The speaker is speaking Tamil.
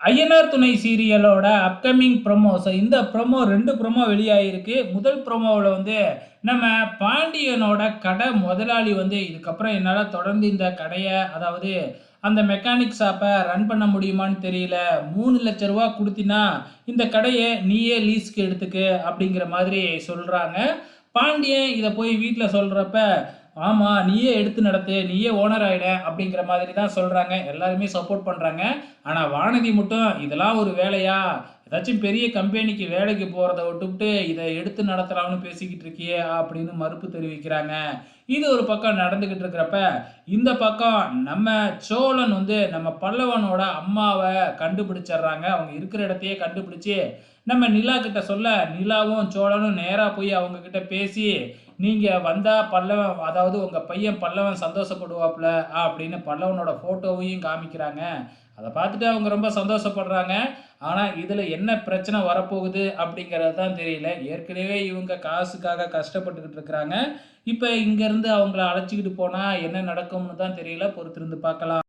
ஐஎன்ஆர் துணை சீரியலோட அப்கமிங் ப்ரொமோ ஸோ இந்த ப்ரொமோ ரெண்டு ப்ரொமோ வெளியாகிருக்கு முதல் ப்ரொமோவில் வந்து நம்ம பாண்டியனோட கடை முதலாளி வந்து இதுக்கப்புறம் என்னால் தொடர்ந்து இந்த கடையை அதாவது அந்த மெக்கானிக் ஷாப்பை ரன் பண்ண முடியுமான்னு தெரியல. மூணு லட்ச ரூபா கொடுத்தினா இந்த கடையை நீயே லீஸ்க்கு எடுத்துக்க அப்படிங்கிற மாதிரி சொல்கிறாங்க பாண்டியன் இதை போய் வீட்டில் சொல்கிறப்ப ஆமாம் நீயே எடுத்து நடத்து நீயே ஓனர் ஆகிட அப்படிங்கிற மாதிரி தான் சொல்கிறாங்க எல்லாருமே சப்போர்ட் பண்ணுறாங்க ஆனால் வானதி மட்டும் இதெல்லாம் ஒரு வேலையா? ஏதாச்சும் பெரிய கம்பெனிக்கு வேலைக்கு போகிறத விட்டுவிட்டு இதை எடுத்து நடத்தலாம்னு பேசிக்கிட்டு இருக்கியே அப்படின்னு மறுப்பு தெரிவிக்கிறாங்க. இது ஒரு பக்கம் நடந்துக்கிட்டு இருக்கிறப்ப இந்த பக்கம் நம்ம சோழன் வந்து நம்ம பல்லவனோட அம்மாவை கண்டுபிடிச்சிடுறாங்க. அவங்க இருக்கிற இடத்தையே கண்டுபிடிச்சி நம்ம நிலா கிட்ட சொல்ல நிலாவும் சோழனும் நேராக போய் அவங்க கிட்ட பேசி நீங்கள் வந்தால் பல்லவன் அதாவது உங்கள் பையன் பல்லவன் சந்தோஷப்படுவாப்புல அப்படின்னு பல்லவனோட ஃபோட்டோவையும் காமிக்கிறாங்க. அதை பார்த்துட்டு அவங்க ரொம்ப சந்தோஷப்படுறாங்க. ஆனால் இதில் என்ன பிரச்சனை வரப்போகுது அப்படிங்கிறது தான் தெரியல. ஏற்கனவே இவங்க காசுக்காக கஷ்டப்பட்டுக்கிட்டு இருக்கிறாங்க. இப்போ இங்கேருந்து அவங்கள அழைச்சிக்கிட்டு போனால் என்ன நடக்கும்னு தான் தெரியல. பொறுத்திருந்து பார்க்கலாம்.